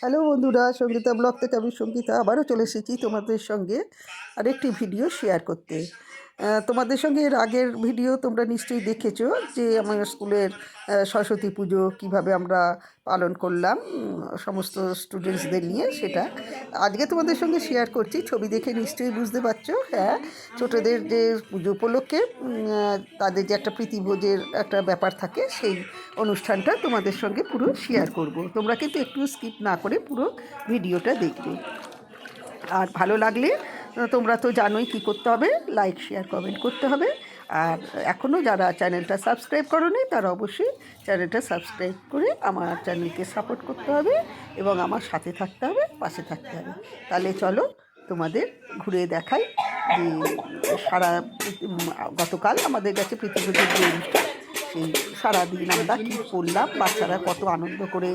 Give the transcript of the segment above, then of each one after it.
Hello বন্ধুরা, Sangeeta blog থেকে আমি সঙ্গীতা। আবারও চলে এসেছি তোমাদের সঙ্গে আরেকটি ভিডিও শেয়ার করতে। তোমাদের সঙ্গে এর আগের ভিডিও তোমরা নিশ্চয়ই দেখেছ যে আমার স্কুলের সরস্বতী পুজো কীভাবে আমরা পালন করলাম সমস্ত স্টুডেন্টসদের নিয়ে সেটা। আজকে তোমাদের সঙ্গে শেয়ার করছি, ছবি দেখে নিশ্চয়ই বুঝতে পারছ হ্যাঁ। ছোটোদের যে পুজো উপলক্ষে তাদের যে একটা প্রীতিভোজের একটা ব্যাপার থাকে, সেই অনুষ্ঠানটা তোমাদের সঙ্গে পুরো শেয়ার করব। তোমরা কিন্তু একটু স্কিপ না করে পুরো ভিডিওটা দেখবে। আর ভালো লাগলে তোমরা তো জানোই কি করতে হবে। লাইক শেয়ার কমেন্ট করতে হবে। আর এখনও যারা চ্যানেলটা সাবস্ক্রাইব করোনি, তারা অবশ্যই চ্যানেলটা সাবস্ক্রাইব করে আমার চ্যানেলকে সাপোর্ট করতে হবে এবং আমার সাথে থাকতে হবে, পাশে থাকতে হবে। তাহলে চলো তোমাদের ঘুরে দেখাই যে সারা গতকাল আমাদের কাছে পৃথিবীতে যে অনুষ্ঠান সেই সারাদিন আমরা কী করলাম, বাচ্চারা কত আনন্দ করে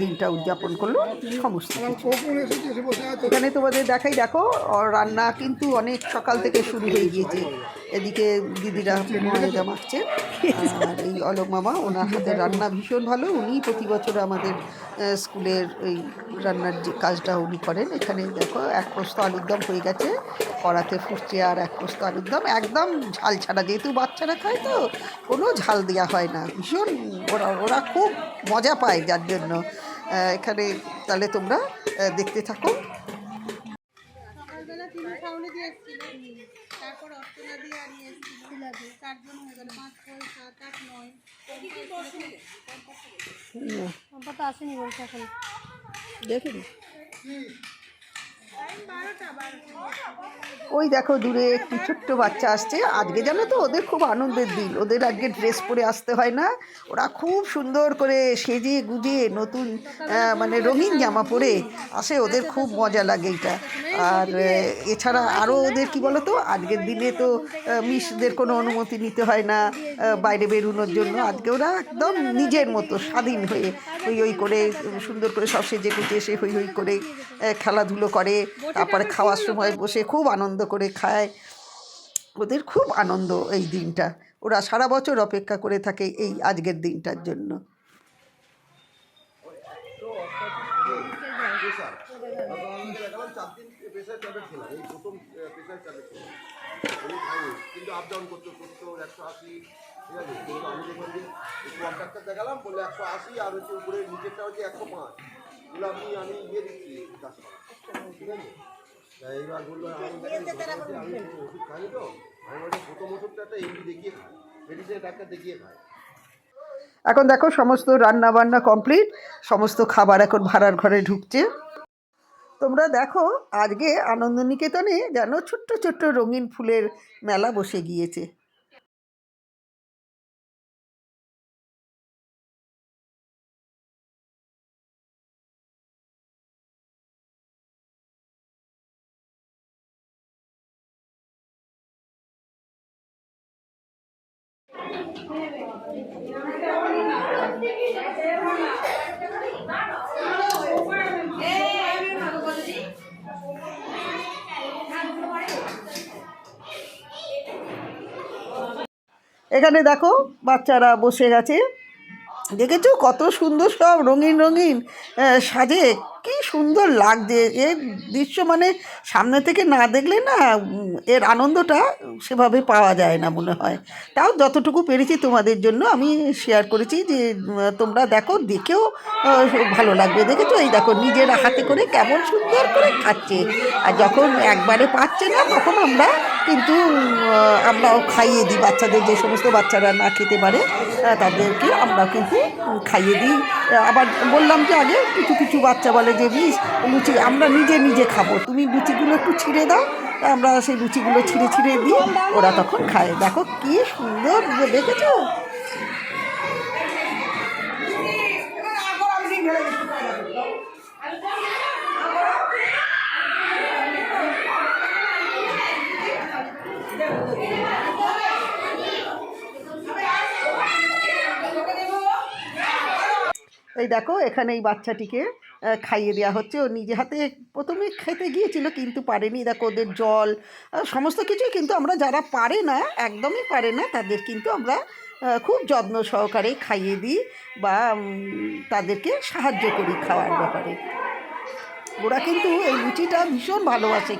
দিনটা উদযাপন করল, সমস্ত এখানে তোমাদের দেখাই, দেখো রান্না কিন্তু অনেক সকাল থেকে শুরু হয়ে গিয়েছে। এদিকে দিদিরা ময়দা মাখছে আর এই অলোক মামা, ওনার হাতে রান্না ভীষণ ভালো। উনি প্রতি বছর আমাদের স্কুলের এই রান্নার যে কাজটা উনি করেন। এখানে দেখো, এক পোস্ত আলুর দম হয়ে গেছে, কড়াতে ফুটছে আর এক পোস্ত আলুর দম। একদম ঝাল ছাড়া যেহেতু বাচ্চারা খায় তো, কোনো ঝাল দেওয়া হয় না। ভীষণ ওরা ওরা খুব মজা পায় যার জন্য। এখানে তাহলে তোমরা দেখতে থাকো। সকালবেলা তিনি সাউনে দিয়ে এসেছিলেন। তারপর অর্চনা দিয়ে আনিয়ে এসেছিল। চারজন হয়ে গেল পাঁচ ছয় সাত আট নয়। আসেনি বলছে এখন। দেখুন? ওই দেখো দূরে একটি ছোট্ট বাচ্চা আসছে। আজকে জানো তো, ওদের খুব আনন্দের দিন। ওদের আজকে ড্রেস পরে আসতে হয় না। ওরা খুব সুন্দর করে সেজে গুজে নতুন মানে রঙিন জামা পরে আসে। ওদের খুব মজা লাগে এটা। আর এছাড়া আরও ওদের কি বলো তো আজকের দিনে তো মিসদের কোনো অনুমতি নিতে হয় না বাইরে বেরোনোর জন্য। আজকে ওরা একদম নিজের মতো স্বাধীন হয়ে হই হই করে, সুন্দর করে সব সেজে গুজে এসে হই হই করে খেলাধুলো করে, তারপরে খাওয়ার সময় বসে খুব আনন্দ করে খায়। ওদের খুব আনন্দ এই দিনটা। ওরা সারা বছর অপেক্ষা করে থাকে এই আজকের দিনটার জন্য। কিন্তু আপ ডাউন করতো সত্তর একশো আশি, ঠিক আছে? আমি দেখলাম একশো আশি, আর হচ্ছে উপরে নিচেরটা হচ্ছে একশো পাঁচ। বলে আপনি আমি ইয়ে দিচ্ছি এইবার বলল ওষুধ খাইনি তো, আমি বলছি, প্রথম ওষুধটা একটা এমনি দেখিয়ে খাই মেডিসিনের ডাক্তার দেখিয়ে খায়। এখন দেখো, সমস্ত রান্না বান্না কমপ্লিট সমস্ত খাবার এখন ভাড়ার ঘরে ঢুকছে। তোমরা দেখো, আজকে আনন্দনিকেতনে যেন ছোট্ট ছোট্ট রঙিন ফুলের মেলা বসে গিয়েছে। এখানে দেখো বাচ্চারা বসে গেছে। দেখেছ কত সুন্দর সব রঙিন রঙিন সাজে। কি সুন্দর লাগছে। এর দৃশ্য মানে সামনে থেকে না দেখলে না এর আনন্দটা সেভাবে পাওয়া যায় না মনে হয়। তাও যতটুকু পেরেছি তোমাদের জন্য আমি শেয়ার করেছি যে তোমরা দেখো, দেখেও ভালো লাগবে। দেখেছ? এই দেখো, নিজের হাতে করে কেমন সুন্দর করে খাচ্ছে। আর যখন একবারে পাচ্ছে না, তখন আমরা কিন্তু আমরাও খাইয়ে দিই। বাচ্চাদের যে সমস্ত বাচ্চারা না খেতে পারে তাদেরকে আমরা কিন্তু খাইয়ে দিই। আবার বললাম যে আগে কিছু কিছু বাচ্চা বলে যে মিস লুচি আমরা নিজে নিজে খাব। তুমি লুচিগুলো একটু ছিঁড়ে দাও, আমরা সেই লুচিগুলো ছিঁড়ে ছিঁড়ে দিই ওরা তখন খায়। দেখো কি সুন্দর দেখেছ? এই দেখো, এখানে এই বাচ্চাটিকে খাইয়ে দেওয়া হচ্ছে। ও নিজে হাতে প্রথমে খেতে গিয়েছিল, কিন্তু পারেনি। দেখো, ওদের জল সমস্ত কিছুই কিন্তু আমরা যারা পারে না, একদমই পারে না, তাদের কিন্তু আমরা খুব যত্ন সহকারে খাইয়ে দিই বা তাদেরকে সাহায্য করি খাওয়ার ব্যাপারে। ওরা কিন্তু এই লুচিটা ভীষণ ভালোবাসে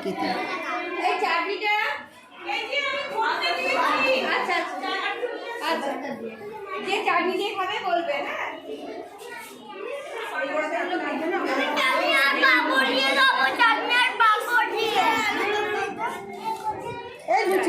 চাটনিটা আচ্ছা আচ্ছা। আচ্ছা। যে চাটনি দিয়ে খাবে বলবে হ্যাঁ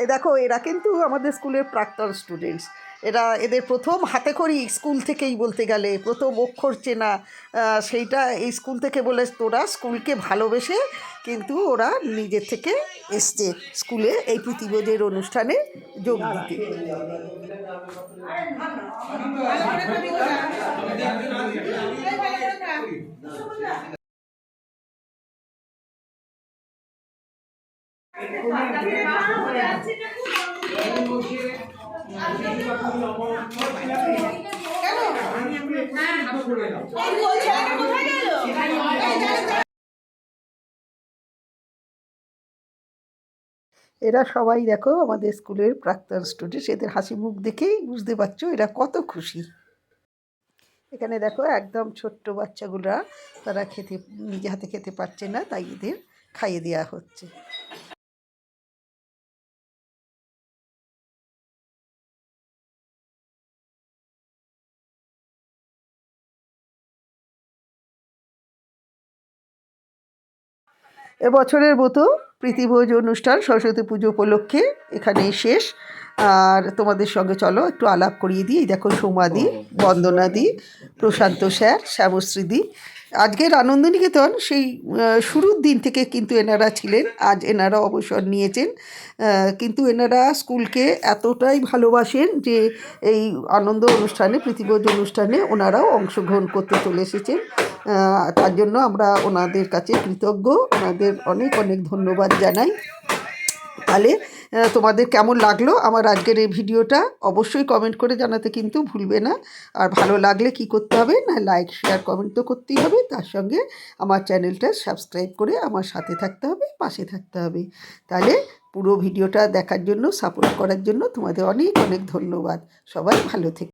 এই দেখো, এরা কিন্তু আমাদের স্কুলের প্রাক্তন স্টুডেন্টস এরা এদের প্রথম হাতে করি স্কুল থেকেই বলতে গেলে, প্রথম অক্ষর চেনা সেইটা এই স্কুল থেকে বলে তোরা স্কুলকে ভালোবেসে কিন্তু ওরা নিজের থেকে এসছে স্কুলে এই প্রতিবোধের অনুষ্ঠানে যোগ দিতে। এরা সবাই দেখো আমাদের স্কুলের প্রাক্তন স্টুডেন্ট এদের হাসি মুখ দেখেই বুঝতে পারছ এরা কত খুশি। এখানে দেখো একদম ছোট্ট বাচ্চাগুলা, তারা খেতে, নিজে হাতে খেতে পারছে না, তাই এদের খাইয়ে দেওয়া হচ্ছে। এবছরের মতো প্রীতিভোজ অনুষ্ঠান সরস্বতী পুজো উপলক্ষে এখানেই শেষ। আর তোমাদের সঙ্গে চলো একটু আলাপ করিয়ে দিই। দেখো সোমাদি বন্দনাদি প্রশান্ত স্যার শ্যামশ্রীদি। আজকের আনন্দনিকেতন, সেই শুরুর দিন থেকে কিন্তু এনারা ছিলেন। আজ এনারা অবসর নিয়েছেন। কিন্তু এনারা স্কুলকে এতটাই ভালোবাসেন যে, এই আনন্দ অনুষ্ঠানে, প্রীতিভোজ অনুষ্ঠানে ওনারাও অংশগ্রহণ করতে চলে এসেছেন। তার জন্য আমরা ওনাদের কাছে কৃতজ্ঞ। ওনাদের অনেক অনেক ধন্যবাদ জানাই। তাহলে তোমাদের কেমন লাগল আমার আজকের এই ভিডিওটা? অবশ্যই কমেন্ট করে জানাতে কিন্তু ভুলবে না। আর ভালো লাগলে কি করতে হবে? না লাইক শেয়ার কমেন্ট তো করতেই হবে। তার সঙ্গে আমার চ্যানেলটা সাবস্ক্রাইব করে আমার সাথে থাকতে হবে, পাশে থাকতে হবে। তাহলে পুরো ভিডিওটা দেখার জন্য সাপোর্ট করার জন্য তোমাদের অনেক অনেক ধন্যবাদ। সবাই ভালো থেকে।